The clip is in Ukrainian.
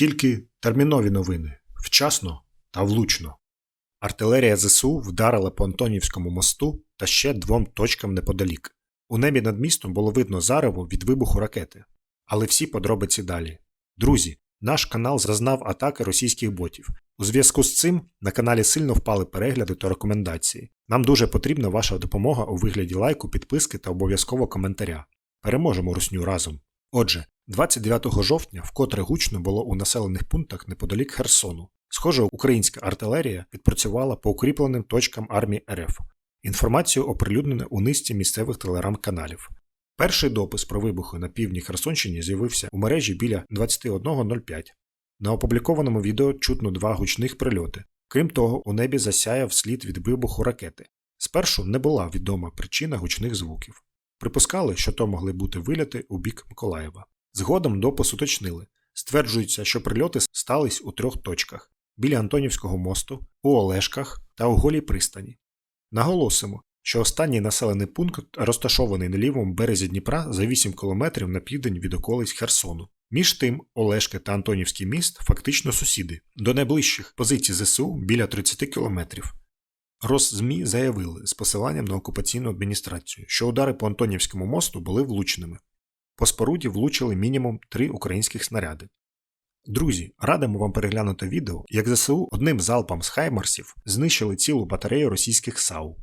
Тільки термінові новини вчасно та влучно. Артилерія ЗСУ вдарила по Антонівському мосту та ще двом точкам неподалік. У небі над містом було видно зарево від вибуху ракети. Але всі подробиці далі. Друзі, наш канал зазнав атаки російських ботів. У зв'язку з цим на каналі сильно впали перегляди та рекомендації. Нам дуже потрібна ваша допомога у вигляді лайку, підписки та обов'язково коментаря. Переможемо русню разом. Отже, 29 жовтня вкотре гучно було у населених пунктах неподалік Херсону. Схоже, українська артилерія відпрацювала по укріпленим точкам армії РФ. Інформацію оприлюднено у низці місцевих телеграм-каналів. Перший допис про вибухи на півдні Херсонщині з'явився у мережі біля 21.05. На опублікованому відео чутно два гучних прильоти. Крім того, у небі засяяв слід від вибуху ракети. Спершу не була відома причина гучних звуків. Припускали, що то могли бути вильоти у бік Миколаєва. Згодом допис уточнили. Стверджується, що прильоти стались у трьох точках: біля Антонівського мосту, у Олешках та у Голій пристані. Наголосимо, що останній населений пункт розташований на лівому березі Дніпра за 8 кілометрів на південь від околиць Херсону. Між тим, Олешки та Антонівський міст фактично сусіди. До найближчих позицій ЗСУ біля 30 кілометрів. Росзмі заявили з посиланням на окупаційну адміністрацію, що удари по Антонівському мосту були влучними. По споруді влучили мінімум три українських снаряди. Друзі, радимо вам переглянути відео, як ЗСУ одним залпом з хаймарсів знищили цілу батарею російських САУ.